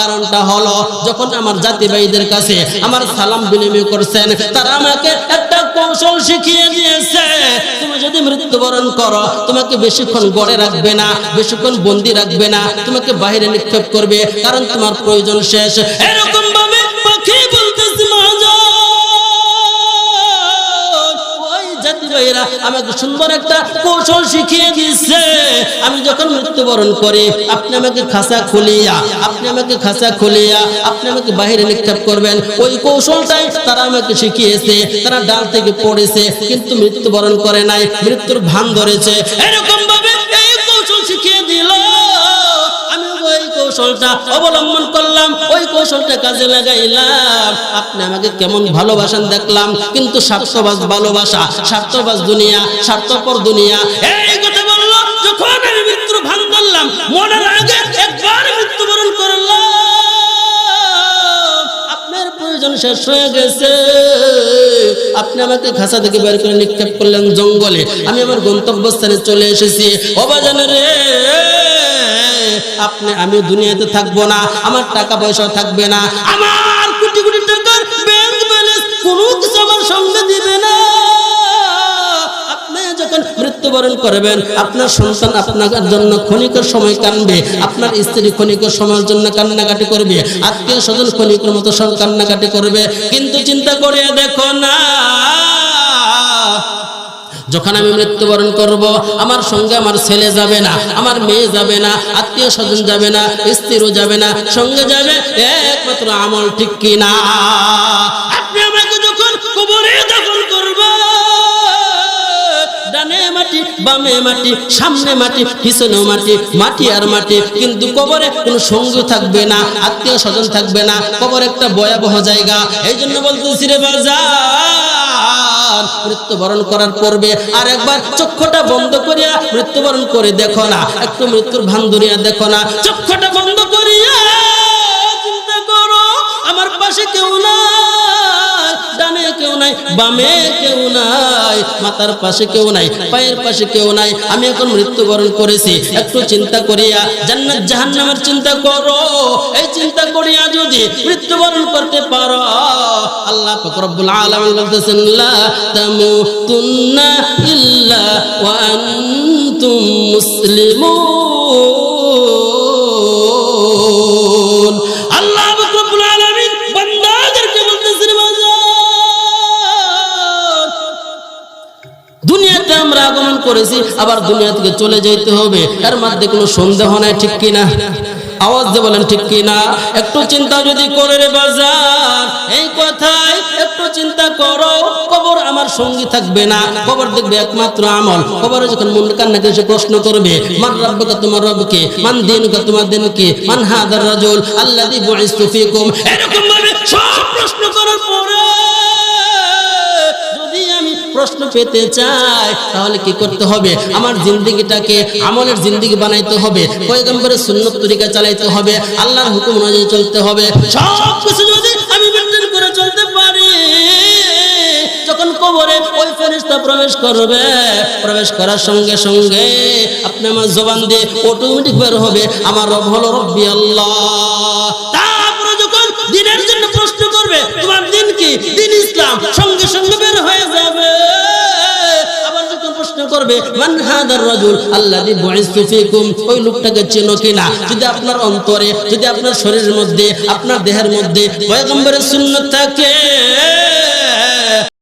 কারণটা হলো, যখন আমার জাতি ভাইদের কাছে আমার সালাম বিনিময় করছেন, তারা আমাকে একটা কৌশল শিখিয়ে দিয়েছে। তুমি যদি মৃত্যুবরণ করো, তোমাকে বেশিক্ষণ গড়ে রাখবে না, বেশিক্ষণ বন্দি রাখবে না, তোমাকে বাহিরে নিক্ষেপ করবে, কারণ তোমার প্রয়োজন শেষ। এরকম ভাইরা আমাকে সুন্দর একটা কৌশল শিখিয়ে দিচ্ছে আমি যখন মৃত্যুবরণ করি, আপনি আমাকে খাসা খুলিয়া, আপনি আমাকে খাসা খুলিয়া, আপনি আমাকে বাহিরে নিক্ষেপ করবেন। ওই কৌশলটাই তারা আমাকে শিখিয়েছে, তারা ডাল থেকে পড়েছে, কিন্তু মৃত্যুবরণ করে নাই, মৃত্যুর ভান ধরেছে। এরকম ভাবে এই কৌশল শিখিয়ে দিল। কৌশলটা অবলম্বন করলাম, ওই কৌশলটা কাজে লাগাইলাম। আপনি আমাকে কেমন ভালোবাসেন দেখলাম, কিন্তু স্বার্থবাজ ভালোবাসা, স্বার্থবাজ দুনিয়া, স্বার্থপর দুনিয়া। এই কথা বলল, যখন আমি মৃত্যুর ভান করলাম মনের আগে একবার মৃত্যুবরণ করলাম। আপনার প্রয়োজন শেষ হয়ে গেছে। আপনি আমাকে খাসা থেকে বের করে নিক্ষেপ করলেন জঙ্গলে। আমি আমার গন্তব্যস্থানে চলে এসেছি। অবাজান রে! আপনি, আমি দুনিয়াতে থাকব না, আমার টাকা পয়সা থাকবে না, আমার কোটি কোটি টাকার ব্যাংক ব্যালেন্স কোনো কিছু আমার সঙ্গে দিবে না। মৃত্যুবরণ করবেন, আপনার সন্তান আপনার জন্য ক্ষণিকের সময় কানবে, আপনার স্ত্রী ক্ষণিকের সময়ের জন্য কান্নাকাটি করবে, আত্মীয় স্বজন ক্ষণিকের মতো সব কান্নাকাটি করবে, কিন্তু চিন্তা করে দেখো না। যখন আমি মৃত্যুবরণ করব, আমার সঙ্গে আমার ছেলে যাবে না, আমার মেয়ে যাবে না, আত্মীয় স্বজন যাবে না, স্ত্রীও যাবে না, সঙ্গে যাবে, একমাত্র আমল ঠিক কিনা? বামে মাটি, সামনে মাটি পিছনেও মাটি মাটি আর মাটি। কিন্তু কবরে কোনো সঙ্গী থাকবে না, আত্মীয় স্বজন থাকবে না, কবর একটা ভয়াবহ জায়গা। এই জন্য বলতেছি রে বাজার, মৃত্যুবরণ করার পূর্বে আর একবার চক্ষুটা বন্ধ করিয়া মৃত্যুবরণ করে দেখো না, একটু মৃত্যুর ভান ধরিয়া দেখো না। চক্ষুটা বন্ধ করিয়া চিন্তা করো, আমার পাশে কেউ নাই। বামে কেউ নাই, মাথার পাশে কেউ নাই, পায়ের পাশে কেউ নাই। আমি এখন মৃত্যুবরণ করেছি। একটু চিন্তা করিয়া জান্নাত, জাহান্নামের চিন্তা করো। এই চিন্তা করিয়া যদি মৃত্যুবরণ করতে পারো, আল্লাহ পাক রব্বুল আলামিন বলতেছেন, লা তামুতুন্না ইল্লা ওয়া আনতুম মুসলিমুন। আগমন করেছি, আবার দুনিয়া থেকে চলে যেতে হবে। এর মধ্যে কোনো সন্দেহ নাই, ঠিক কিনা? আওয়াজ দিয়ে বলেন, ঠিক কিনা? একটু চিন্তা যদি করে রে বাজার, এই কথাই একটু চিন্তা করো। কবর আমার সঙ্গী থাকবে না। কবর দেখবে একমাত্র আমল। কবরে যখন মন কান্নাকে এসে প্রশ্ন করবে, মান রব্বকা, তোমার রবকে? মান দিনুকা, তোমার দিন কি মান হাদার রাজুল? আল্লাযী বুইস্তু ফীকুম? এরকম ভাবে সব প্রশ্ন করার পরে প্রশ্ন পেতে চাই তাহলে কি করতে হবে? আমার জিন্দগিটাকে আমলের জিন্দগি বানাইতে হবে, পয়গম্বরের সুন্নত তরিকা চালাইতে হবে, আল্লাহর হুকুম অনুযায়ী চলতে হবে। সব কিছু যদি আমি মেনটেন করে চলতে পারি, যখন কবরে ওই ফেরেশতা প্রবেশ করবে, প্রবেশ করার সঙ্গে সঙ্গে আপনি আমার জবান দিয়ে অটোমেটিক বের হবে, আমার রব হলো রব্বি আল্লাহ। তারপরে যখন দিনের জন্য প্রশ্ন করবে, তোমার দিন কি? দিন ইসলাম, সঙ্গে সঙ্গে বের করবে? মান হাদার রাজুল, আল্লাযী বুইস্তু ওই লোকটাকে চেনো কিনা? যদি আপনার অন্তরে, যদি আপনার শরীরের মধ্যে, আপনার দেহের মধ্যে পয়গম্বরের সুন্নাত থাকে